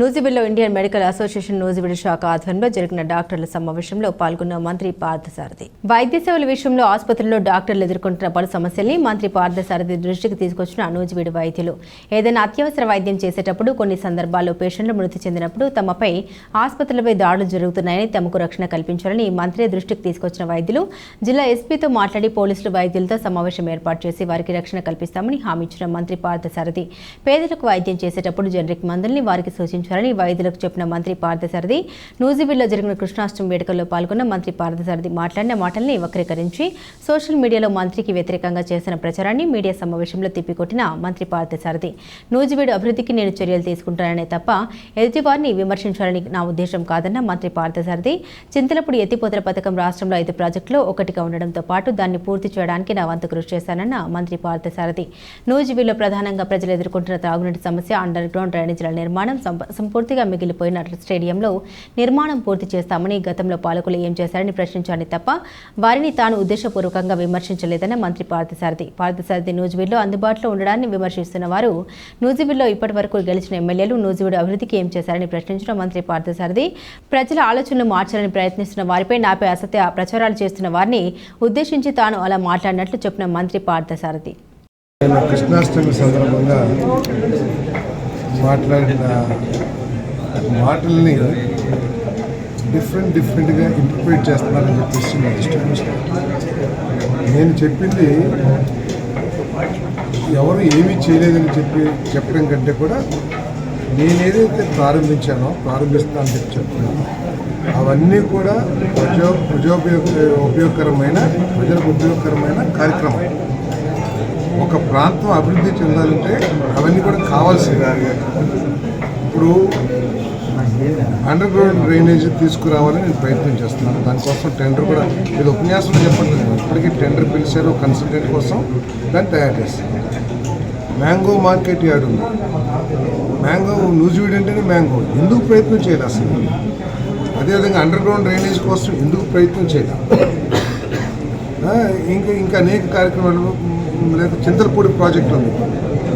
నూజిబీడ్లో Indian medical association Nuzvid శాఖ ఆధ్వర్యంలో జరిగిన డాక్టర్ల సమావేశంలో పాల్గొన్న మంత్రి పార్థసారథి. వైద్య సేవల విషయంలో ఆసుపత్రుల్లో డాక్టర్లు ఎదుర్కొంటున్న పలు సమస్యల్ని మంత్రి పార్థసారథి దృష్టికి తీసుకొచ్చిన నూజివీడు వైద్యులు. ఏదైనా అత్యవసర వైద్యం చేసేటప్పుడు కొన్ని సందర్భాల్లో పేషెంట్లు మృతి చెందినప్పుడు తమపై ఆసుపత్రులపై దాడులు జరుగుతున్నాయని తమకు రక్షణ కల్పించాలని మంత్రి దృష్టికి తీసుకొచ్చిన వైద్యులు. జిల్లా ఎస్పీతో మాట్లాడి పోలీసులు వైద్యులతో సమావేశం ఏర్పాటు చేసి వారికి రక్షణ కల్పిస్తామని హామీ ఇచ్చిన మంత్రి పార్థసారథి. పేదలకు వైద్యం చేసేటప్పుడు జనరిక్ మందుల్ని వారికి సూచించారని వైద్యులకు చెప్పిన మంత్రి పార్థసారథి నూజివీడ్లో జరిగిన కృష్ణాష్టమి వేడుకల్లో పాల్గొన్న మంత్రి పార్థసారథి మాట్లాడిన మాటల్ని వక్రీకరించి సోషల్ మీడియాలో మంత్రికి వ్యతిరేకంగా చేసిన ప్రచారాన్ని మీడియా సమావేశంలో తిప్పికొట్టిన మంత్రి పార్థసారథి నూజివీడు అభివృద్ధికి నేను చర్యలు తీసుకుంటాననే తప్ప ఎదుటివారిని విమర్శించాలని నా ఉద్దేశం కాదన్న మంత్రి పార్థసారథి చింతలపూడి ఎత్తిపోతల పథకం రాష్ట్రంలో ఐదు ప్రాజెక్టులో ఒకటిగా ఉండడంతో పాటు దాన్ని పూర్తి చేయడానికి నా వంతు కృషి చేశానన్న మంత్రి పార్థసారథి నూజివీడ్లో ప్రధానంగా ప్రజలు ఎదుర్కొంటున్న తాగునీటి సమస్య అండర్ గ్రౌండ్ డ్రైనేజీల నిర్మాణం సంపూర్తిగా మిగిలిపోయిన స్టేడియంలో నిర్మాణం పూర్తి చేస్తామని గతంలో పాలకులు ఏం చేశారని ప్రశ్నించాలని తప్ప వారిని తాను ఉద్దేశపూర్వకంగా విమర్శించలేదని మంత్రి పార్థసారథి. పార్థసారథి నూజివీడ్లో అందుబాటులో ఉండడాన్ని విమర్శిస్తున్న వారు నూజివీడ్లో ఇప్పటి వరకు గెలిచిన ఎమ్మెల్యేలు నూజివీడు అభివృద్ధికి ఏం చేశారని ప్రశ్నించిన మంత్రి పార్థసారథి. ప్రజల ఆలోచనలు మార్చాలని ప్రయత్నిస్తున్న వారిపై నాపై అసత్య ప్రచారాలు చేస్తున్న వారిని ఉద్దేశించి తాను అలా మాట్లాడినట్లు చెప్పిన మంత్రి పార్థసారథి. కృష్ణాష్టమి సందర్భంగా మాట్లాడిన మాటల్ని డిఫరెంట్ డిఫరెంట్గా ఇంటర్ప్రిట్ చేస్తున్నారని చెప్పేసి నా డిస్ట్రిబ్యూషన్ నేను చెప్పింది ఎవరు ఏమీ చేయలేదని చెప్పి చెప్పడం కంటే కూడా నేను ఏదైతే ప్రారంభించానో ప్రారంభిస్తానని చెప్పి చెప్తున్నాను. అవన్నీ కూడా ప్రజో ప్రజోపయోగ ఉపయోగకరమైన ప్రజలకు ఉపయోగకరమైన కార్యక్రమం ఒక ప్రాంతం అభివృద్ధి చెందాలంటే అవన్నీ కూడా కావాల్సింది. ఇప్పుడు అండర్ గ్రౌండ్ డ్రైనేజ్ తీసుకురావాలని నేను ప్రయత్నం చేస్తున్నాను. దానికోసం టెండర్ కూడా ఇది ఉపన్యాసం చెప్పండి ఇప్పటికీ టెండర్ పిలిచారు కన్సల్టెంట్ కోసం దాన్ని తయారు చేస్తాను మ్యాంగో మార్కెట్ యార్డ్ ఉంది. మ్యాంగో నూజివీడ్ అంటేనే మ్యాంగో ఎందుకు ప్రయత్నం చేయాలి అసలు? అదేవిధంగా అండర్ గ్రౌండ్ డ్రైనేజ్ కోసం ఎందుకు ప్రయత్నం చేయాలి? ఇంకా ఇంకా అనేక కార్యక్రమాలు లేదా చింతలపూడి ప్రాజెక్ట్ ఉంది.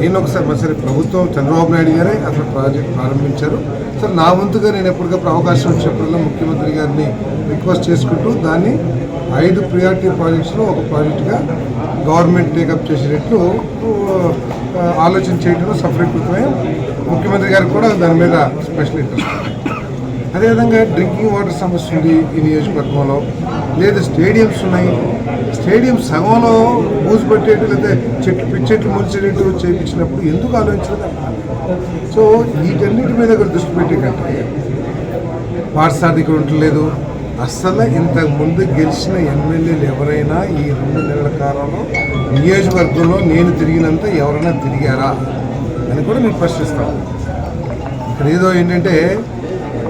నేను ఒకసారి మరి సరే ప్రభుత్వం చంద్రబాబు నాయుడు గారే అసలు ప్రాజెక్ట్ ప్రారంభించారు. సరే నా వంతుగా నేను ఎప్పటికప్పుడు అవకాశం వచ్చినప్పుడల్లా ముఖ్యమంత్రి గారిని రిక్వెస్ట్ చేసుకుంటూ దాన్ని ఐదు ప్రియారిటీ ప్రాజెక్ట్స్లో ఒక ప్రాజెక్టుగా గవర్నమెంట్ టేకప్ చేసేటట్లు ఆలోచన చేయడంలో సఫలీకృతమై ముఖ్యమంత్రి గారికి కూడా దాని మీద స్పెషల్ ఇంట్రెస్ట్ అదేవిధంగా డ్రింకింగ్ వాటర్ సమస్య ఉంది ఈ నియోజకవర్గంలో. లేదా స్టేడియంస్ ఉన్నాయి. స్టేడియం సగంలో మూసిపెట్టేట్టు లేదా చెట్లు పిచ్చెట్లు మొలిచేటట్టు చేయించినప్పుడు ఎందుకు ఆలోచించలేదు? సో వీటన్నిటి మీద కూడా దృష్టి పెట్టే కంటే పాఠశాల ఇక్కడ ఉండలేదు అస్సలు ఇంతకు ముందు గెలిచిన ఎమ్మెల్యేలు ఎవరైనా ఈ రెండు నెలల కాలంలో నియోజకవర్గంలో నేను తిరిగినంత ఎవరైనా తిరిగారా అని కూడా నేను ప్రశ్నిస్తాను. ఇక్కడ ఏదో ఏంటంటే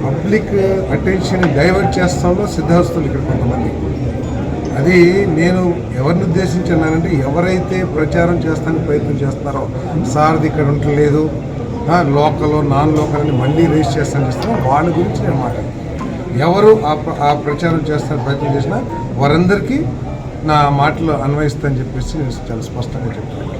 పబ్లిక్ అటెన్షన్ డైవర్ట్ చేస్తామో సిద్ధహస్తులు ఇక్కడ కొంతమంది. అది నేను ఎవరిని ఉద్దేశించున్నానంటే ఎవరైతే ప్రచారం చేస్తానికి ప్రయత్నం చేస్తున్నారో సార్ది ఇక్కడ ఉండలేదు లోకల్ నాన్ లోకల్ అని మళ్ళీ రేస్ చేస్తాను చేస్తాను వాళ్ళ గురించి నేను మాట్లాడు ఎవరు ఆ ప్ర- ఆ ప్రచారం చేస్తానికి ప్రయత్నం చేసినా వారందరికీ నా మాటలు అన్వయిస్తాను చెప్పేసి నేను చాలా స్పష్టంగా చెప్తాను